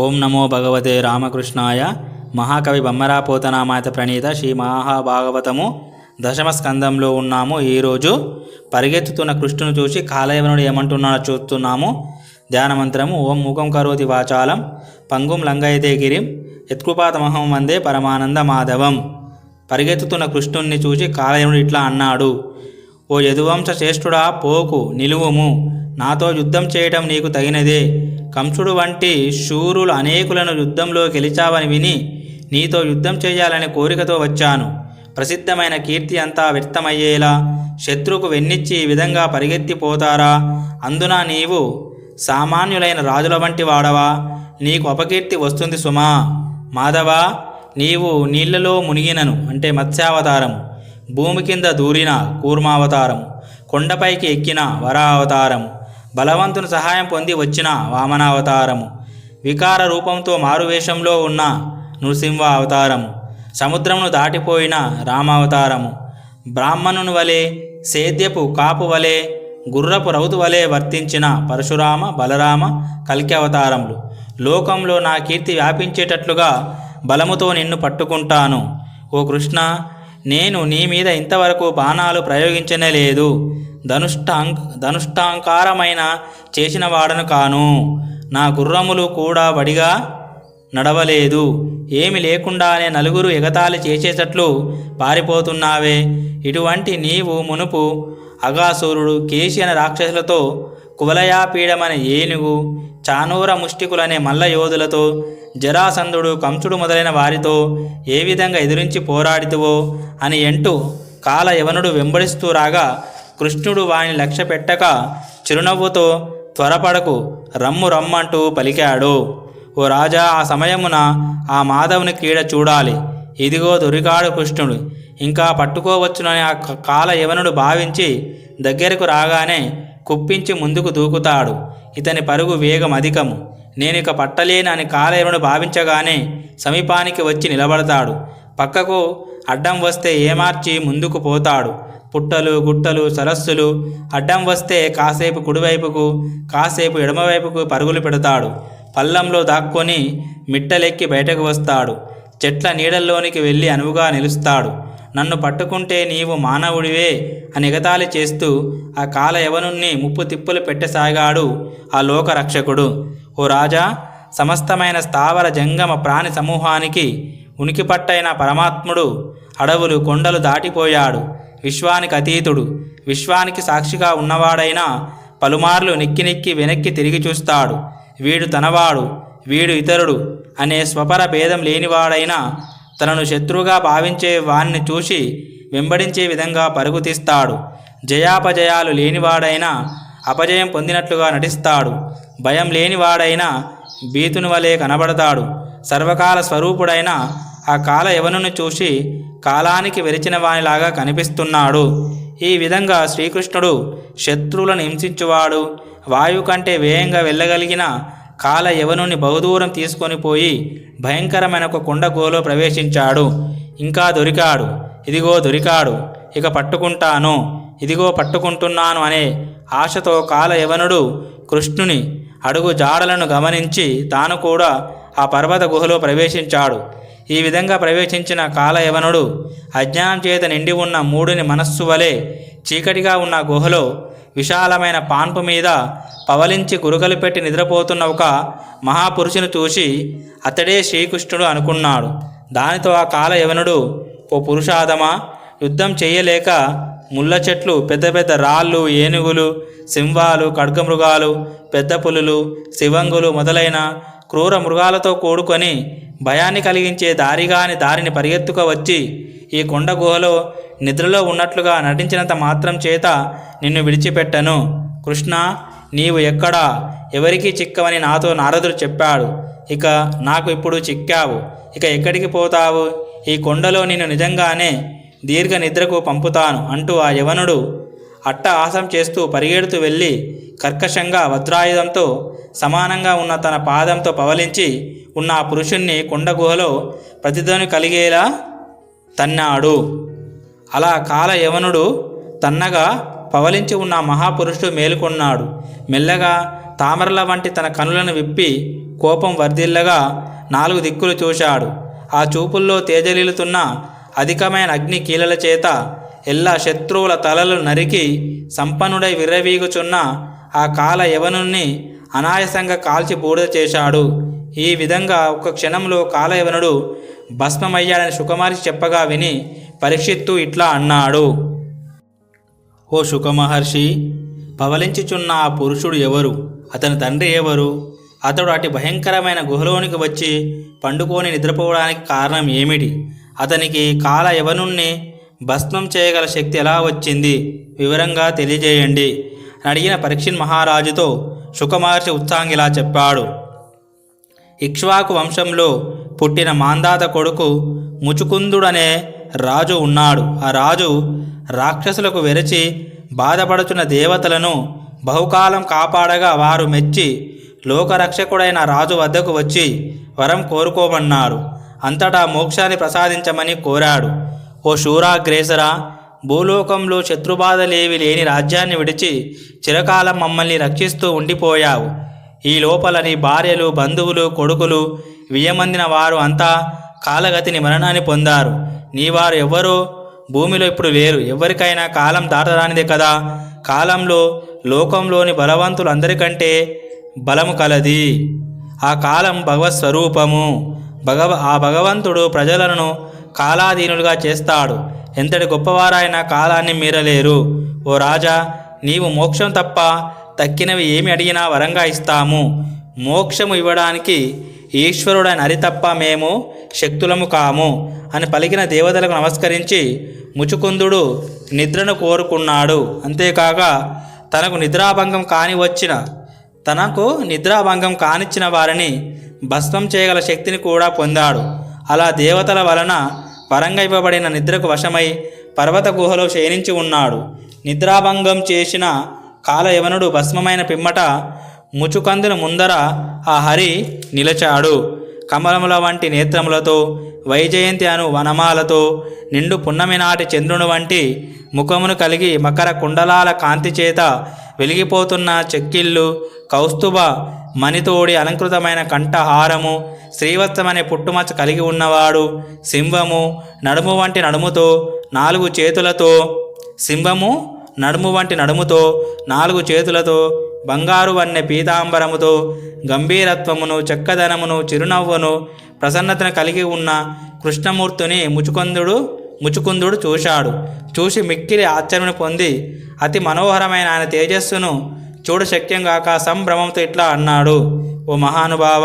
ఓం నమో భగవతే రామకృష్ణాయ మహాకవి బొమ్మరాపోతనామాత ప్రణీత శ్రీ మహాభాగవతము దశమస్కందంలో ఉన్నాము. ఈరోజు పరిగెత్తుతున్న కృష్ణుని చూసి కాలయవనుడు ఏమంటున్నాడో చూస్తున్నాము. ధ్యానమంత్రము ఓం ముఖం కరోతి వాచాలం పంగుం లంగయతే గిరిం యత్కృపాతమహం వందే పరమానంద మాధవం. పరిగెత్తుతున్న కృష్ణుణ్ణి చూసి కాలయవనుడు ఇట్లా అన్నాడు. ఓ యదువంశ శ్రేష్ఠుడా పోకు నిలువుము. నాతో యుద్ధం చేయటం నీకు తగినదే. కంసుడు వంటి శూరులు అనేకులను యుద్ధంలో గెలిచావని విని నీతో యుద్ధం చేయాలనే కోరికతో వచ్చాను. ప్రసిద్ధమైన కీర్తి అంతా వ్యక్తమయ్యేలా శత్రువుకు వెన్నిచ్చి ఈ విధంగా పరిగెత్తిపోతారా? అందున నీవు సామాన్యులైన రాజుల వంటి వాడవా? నీకు అపకీర్తి వస్తుంది సుమా. మాధవా నీవు నీళ్ళలో మునిగినను అంటే మత్స్యావతారం భూమి కింద దూరిన కూర్మావతారం కొండపైకి ఎక్కిన వరావతారము. బలవంతుని సహాయం పొంది వచ్చిన వామనావతారము. వికార రూపంతో మారువేషంలో ఉన్న నృసింహ అవతారము సముద్రమును దాటిపోయిన రామావతారము. బ్రాహ్మణుని వలె సేద్యపు కాపు వలె గుర్రపు రౌతు వలె వర్తించిన పరశురామ బలరామ కల్కి అవతారములు లోకంలో నా కీర్తి వ్యాపించేటట్లుగా బలముతో నిన్ను పట్టుకుంటాను. ఓ కృష్ణ నేను నీ మీద ఇంతవరకు బాణాలు ప్రయోగించనే లేదు. ధనుష్టాంక్ ధనుష్టాంకారమైన చేసిన వాడను కాను. నా గుర్రములు కూడా వడిగా నడవలేదు. ఏమి లేకుండానే నలుగురు ఎగతాళి చేసేటట్లు పారిపోతున్నావే. ఇటువంటి నీవు మునుపు అగాసురుడు కేశి అనే రాక్షసులతో కువలయాపీడమనే ఏనుగు చానూర ముష్టికులనే మల్లయోధులతో జరాసంధుడు కంసుడు మొదలైన వారితో ఏ విధంగా ఎదిరించి పోరాడితువో అని ఎంటూ కాల యవనుడు వెంబడిస్తూ రాగా కృష్ణుడు వాని లక్ష్య పెట్టక చిరునవ్వుతో త్వరపడకు రమ్ము రమ్మంటూ పలికాడు. ఓ రాజా ఆ సమయమున ఆ మాధవుని క్రీడ చూడాలి. ఇదిగో దొరికాడు కృష్ణుడు. ఇంకా పట్టుకోవచ్చునని ఆ కాల యవనుడు భావించి దగ్గరకు రాగానే కుప్పించి ముందుకు దూకుతాడు. ఇతని పరుగు వేగం అధికము. నేనిక పట్టలేను అని కాలయవనుడు భావించగానే సమీపానికి వచ్చి నిలబడతాడు. పక్కకు అడ్డం వస్తే ఏమార్చి ముందుకు పోతాడు. పుట్టలు గుట్టలు సరస్సులు. అడ్డం వస్తే కాసేపు కుడివైపుకు కాసేపు ఎడమవైపుకు పరుగులు పెడతాడు. పల్లంలో దాక్కొని మిట్టలెక్కి బయటకు వస్తాడు. చెట్ల నీడల్లోనికి వెళ్ళి అనువుగా నిలుస్తాడు. నన్ను పట్టుకుంటే నీవు మానవుడివే అని ఎగతాళి చేస్తూ ఆ కాల యవనుణ్ణి ముప్పు తిప్పులు పెట్టసాగాడు ఆ లోకరక్షకుడు. ఓ రాజా సమస్తమైన స్థావర జంగమ ప్రాణి సమూహానికి ఉనికిపట్టైన పరమాత్ముడు అడవులు కొండలు దాటిపోయాడు. విశ్వానికి అతీతుడు. విశ్వానికి సాక్షిగా ఉన్నవాడైనా పలుమార్లు నెక్కి నెక్కి వెనక్కి తిరిగి చూస్తాడు. వీడు తనవాడు వీడు ఇతరుడు అనే స్వపర భేదం లేనివాడైనా తనను శత్రువుగా భావించే వాణ్ణి చూసి వెంబడించే విధంగా పరుగు తీస్తాడు. జయాపజయాలు లేనివాడైనా అపజయం పొందినట్లుగా నటిస్తాడు. భయం లేనివాడైనా బీతుని వలె కనబడతాడు. సర్వకాల స్వరూపుడైన ఆ కాల యవనుని చూసి కాలానికి వెలిచిన వానిలాగా కనిపిస్తున్నాడు. ఈ విధంగా శ్రీకృష్ణుడు శత్రువులను హింసించువాడు. వాయువు కంటే వేగంగా వెళ్ళగలిగిన కాల యవనుని బహుదూరం తీసుకొని పోయి భయంకరమైన ఒక కుండగోలో ప్రవేశించాడు. ఇంకా దొరికాడు. ఇదిగో దొరికాడు. ఇక పట్టుకుంటాను. ఇదిగో పట్టుకుంటున్నాను అనే ఆశతో కాల యవనుడు కృష్ణుని అడుగు జాడలను గమనించి తాను కూడా ఆ పర్వత గుహలో ప్రవేశించాడు. ఈ విధంగా ప్రవేశించిన కాలయవనుడు అజ్ఞానం చేత నిండి ఉన్న మూడుని మనస్సు వలె చీకటిగా ఉన్న గుహలో విశాలమైన పాన్పు మీద పవలించి గురుకలు పెట్టి నిద్రపోతున్న ఒక మహాపురుషుని చూసి అతడే శ్రీకృష్ణుడు అనుకున్నాడు. దానితో ఆ కాలయవనుడు ఓ పురుషాదమా యుద్ధం చేయలేక ముళ్ళ చెట్లు పెద్ద పెద్ద రాళ్ళు ఏనుగులు సింహాలు ఖడ్గమృగాలు పెద్ద పులులు శివంగులు మొదలైన క్రూర మృగాలతో కూడుకొని భయాన్ని కలిగించే దారిగాని దారిని పరిగెత్తుక వచ్చి ఈ కొండ గుహలో నిద్రలో ఉన్నట్లుగా నటించినంత మాత్రం చేత నిన్ను విడిచిపెట్టను. కృష్ణ నీవు ఎక్కడా? ఎవరికీ చిక్కవని నాతో నారదుడు చెప్పాడు. ఇక నాకు ఇప్పుడు చిక్కావు. ఇక ఎక్కడికి పోతావు? ఈ కొండలో నిన్ను నిజంగానే దీర్ఘ నిద్రకు పంపుతాను అంటూ ఆ యవనుడు అట్ట ఆసం చేస్తూ పరిగెడుతూ వెళ్ళి కర్కశంగా వజ్రాయుధంతో సమానంగా ఉన్న తన పాదంతో పవలించి ఉన్న ఆ పురుషుణ్ణి కొండ గుహలో ప్రతిధ్వని కలిగేలా తన్నాడు. అలా కాల యవనుడు తన్నగా పవలించి ఉన్న మహాపురుషుడు మేలుకొన్నాడు. మెల్లగా తామరల వంటి తన కనులను విప్పి కోపం వర్ధిల్లగా నాలుగు దిక్కులు చూశాడు. ఆ చూపుల్లో తేజలీలుతున్న అధికమైన అగ్ని కీలల చేత ఎల్లా శత్రువుల తలలు నరికి సంపన్నుడై విర్రవీగుచున్న ఆ కాల యవనుణ్ణి అనాయాసంగా కాల్చి బూడిద చేశాడు. ఈ విధంగా ఒక క్షణంలో కాలయవనుడు భస్మమయ్యాడని సుకుమారి చెప్పగా విని పరీక్షిత్తు ఇట్లా అన్నాడు. ఓ సుఖమహర్షి పవలించుచున్న ఆ పురుషుడు ఎవరు? అతని తండ్రి ఎవరు? అతడు అటు భయంకరమైన గుహలోనికి వచ్చి పండుకొని నిద్రపోవడానికి కారణం ఏమిటి? అతనికి కాల యవనుణ్ణి భస్మం చేయగల శక్తి ఎలా వచ్చింది? వివరంగా తెలియజేయండి. అని అడిగిన పరీక్షిన్ మహారాజుతో శుకమహర్షి ఉత్సాంగిలా చెప్పాడు. ఇక్ష్వాకు వంశంలో పుట్టిన మాందాత కొడుకు ముచుకుందుడనే రాజు ఉన్నాడు. ఆ రాజు రాక్షసులకు వెరచి బాధపడుచున్న దేవతలను బహుకాలం కాపాడగా వారు మెచ్చి లోకరక్షకుడైన రాజు వద్దకు వచ్చి వరం కోరుకోమన్నారు అంతటా మోక్షాన్ని ప్రసాదించమని కోరాడు. ఓ శూరాగ్రేసరా భూలోకంలో శత్రుబాధలేవి లేని రాజ్యాన్ని విడిచి చిరకాలం మమ్మల్ని రక్షిస్తూ ఉండిపోయావు. ఈ లోపల నీ భార్యలు బంధువులు కొడుకులు వియ్యమందిన వారు అంతా కాలగతిని మరణాన్ని పొందారు. నీ వారు ఎవ్వరూ భూమిలో ఇప్పుడు లేరు. ఎవరికైనా కాలం దాటరానిదే కదా. కాలంలో లోకంలోని బలవంతులు అందరికంటే బలము కలది. ఆ కాలం భగవత్ స్వరూపము భగవ ఆ భగవంతుడు ప్రజలను కాలాధీనులుగా చేస్తాడు. ఎంతటి గొప్పవారైనా కాలాన్ని మీరలేరు. ఓ రాజా నీవు మోక్షం తప్ప తక్కినవి ఏమి అడిగినా వరంగా ఇస్తాము. మోక్షము ఇవ్వడానికి ఈశ్వరుడైన హరి తప్ప మేము శక్తులము కాము అని పలికిన దేవతలకు నమస్కరించి ముచుకుందుడు నిద్రను కోరుకున్నాడు. అంతేకాక తనకు నిద్రాభంగం కాని వచ్చిన తనకు నిద్రాభంగం కానిచ్చిన వారిని భస్మం చేయగల శక్తిని కూడా పొందాడు. అలా దేవతల వలన వరంగా ఇవ్వబడిన నిద్రకు వశమై పర్వత గుహలో శయనించి ఉన్నాడు. నిద్రాభంగం చేసిన కాలయవనుడు భస్మమైన పిమ్మట ముచుకందుల ముందర ఆ హరి నిలచాడు. కమలముల వంటి నేత్రములతో వైజయంతి అను వనమాలతో నిండు పున్నమి నాటి చంద్రుని వంటి ముఖమును కలిగి మకర కుండలాల కాంతి చేత వెలిగిపోతున్న చెక్కిళ్ళు కౌస్తుభ మణితోడి అలంకృతమైన కంఠహారము శ్రీవత్సమనే పుట్టుమచ్చ కలిగి ఉన్నవాడు సింహము నడుము వంటి నడుముతో నాలుగు చేతులతో సింహము నడుము వంటి నడుముతో నాలుగు చేతులతో బంగారు వన్నె పీతాంబరముతో గంభీరత్వమును చక్కదనమును చిరునవ్వును ప్రసన్నతను కలిగి ఉన్న కృష్ణమూర్తిని ముచుకుందుడు ముచుకుందుడు చూశాడు. చూసి మిక్కిలి ఆశ్చర్యను పొంది అతి మనోహరమైన ఆయన తేజస్సును చూడశక్యంగాక సంభ్రమంతో ఇట్లా అన్నాడు. ఓ మహానుభావ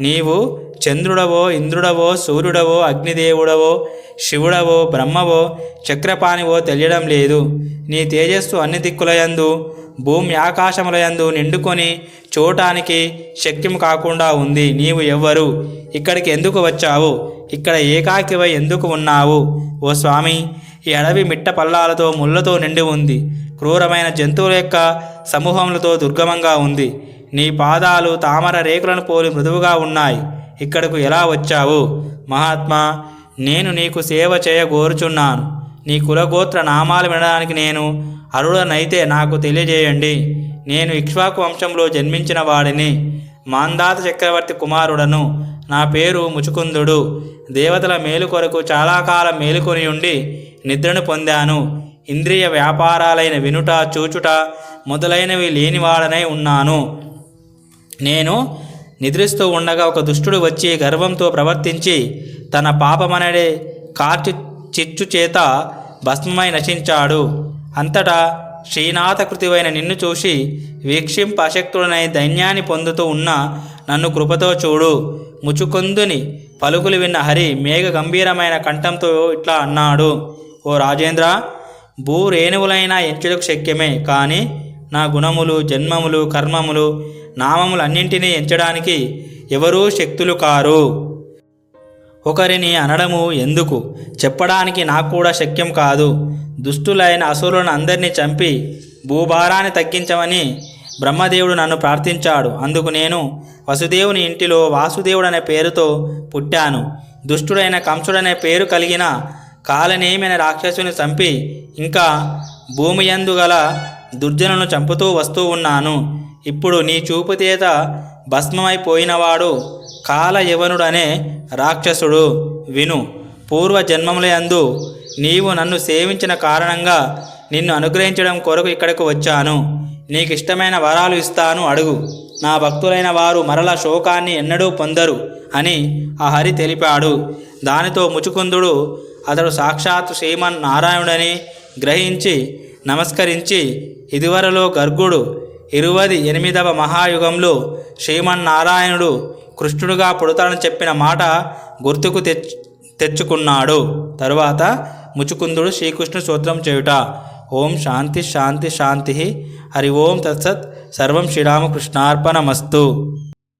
నీవు చంద్రుడవో ఇంద్రుడవో సూర్యుడవో అగ్నిదేవుడవో శివుడవో బ్రహ్మవో చక్రపాణివో తెలియడం లేదు. నీ తేజస్సు అన్ని దిక్కులయందు భూమి ఆకాశములయందు నిండుకొని చూడటానికి శక్యం కాకుండా ఉంది. నీవు ఎవ్వరు? ఇక్కడికి ఎందుకు వచ్చావు? ఇక్కడ ఏకాకివై ఎందుకు ఉన్నావు? ఓ స్వామి ఈ అడవి మిట్ట పల్లాలతో ముళ్ళతో నిండి ఉంది. క్రూరమైన జంతువుల యొక్క సమూహములతో దుర్గమంగా ఉంది. నీ పాదాలు తామర రేకులను పోలి మృదువుగా ఉన్నాయి. ఇక్కడకు ఎలా వచ్చావు? మహాత్మా నేను నీకు సేవ చేయగోరుచున్నాను. నీ కులగోత్ర నామాలు వినడానికి నేను అరుడనైతే నాకు తెలియజేయండి. నేను ఇక్ష్వాకు వంశంలో జన్మించిన వాడిని. మాందాత చక్రవర్తి కుమారుడను నా పేరు ముచుకుందుడు. దేవతల మేలు కొరకు చాలా కాలం మేలుకొని ఉండి నిద్రను పొందాను. ఇంద్రియ వ్యాపారాలైన వినుట చూచుట మొదలైనవి లేనివాడనై ఉన్నాను. నేను నిద్రిస్తూ ఉండగా ఒక దుష్టుడు వచ్చి గర్వంతో ప్రవర్తించి తన పాపమనడే కార్చి చిచ్చు చేత భస్మమై నశించాడు. అంతటా శ్రీనాథకృతివైన నిన్ను చూసి వీక్షింప అశక్తుడనై దైన్యాన్ని పొందుతూ ఉన్న నన్ను కృపతో చూడు. ముచుకొందుని పలుకులు విన్న హరి మేఘ గంభీరమైన కంఠంతో ఇట్లా అన్నాడు ఓ రాజేంద్ర భూరేణువులైన ఎంచుటకు శక్యమే కానీ నా గుణములు జన్మములు కర్మములు నామములు అన్నింటినీ ఎంచడానికి ఎవరూ శక్తులు కారు. ఒకరిని అనడము ఎందుకు? చెప్పడానికి నాకు కూడా శక్యం కాదు. దుష్టులైన అసురులను అందరినీ చంపి భూభారాన్ని తగ్గించమని బ్రహ్మదేవుడు నన్ను ప్రార్థించాడు. అందుకు నేను వసుదేవుని ఇంటిలో వాసుదేవుడు అనే పేరుతో పుట్టాను. దుష్టుడైన కంసుడనే పేరు కలిగిన కాలనేమైన రాక్షసుని చంపి ఇంకా భూమి యందు గల దుర్జనులను చంపుతూ వస్తూ ఉన్నాను. ఇప్పుడు నీ చూపు చేత భస్మమైపోయినవాడు కాలయవనుడనే రాక్షసుడు. విను పూర్వ జన్మములందు నీవు నన్ను సేవించిన కారణంగా నిన్ను అనుగ్రహించడం కొరకు ఇక్కడికి వచ్చాను. నీకు ఇష్టమైన వరాలు ఇస్తాను అడుగు. నా భక్తులైన వారు మరల శోకాన్ని ఎన్నడూ పొందరు అని ఆ హరి తెలిపాడు. దానితో ముచుకుందుడు అతడు సాక్షాత్ శ్రీమన్ నారాయణుడని గ్రహించి నమస్కరించి ఇదివరలో గర్గుడు ఇరువది ఎనిమిదవ మహాయుగంలో శ్రీమన్నారాయణుడు కృష్ణుడుగా పుడతాడని చెప్పిన మాట గుర్తుకు తెచ్ తెచ్చుకున్నాడు. తరువాత ముచుకుందుడు శ్రీకృష్ణ సూత్రం చేయుట. ఓం శాంతి శాంతి శాంతి హరి ఓం తత్సత్ సర్వం శ్రీరామకృష్ణార్పణమస్తు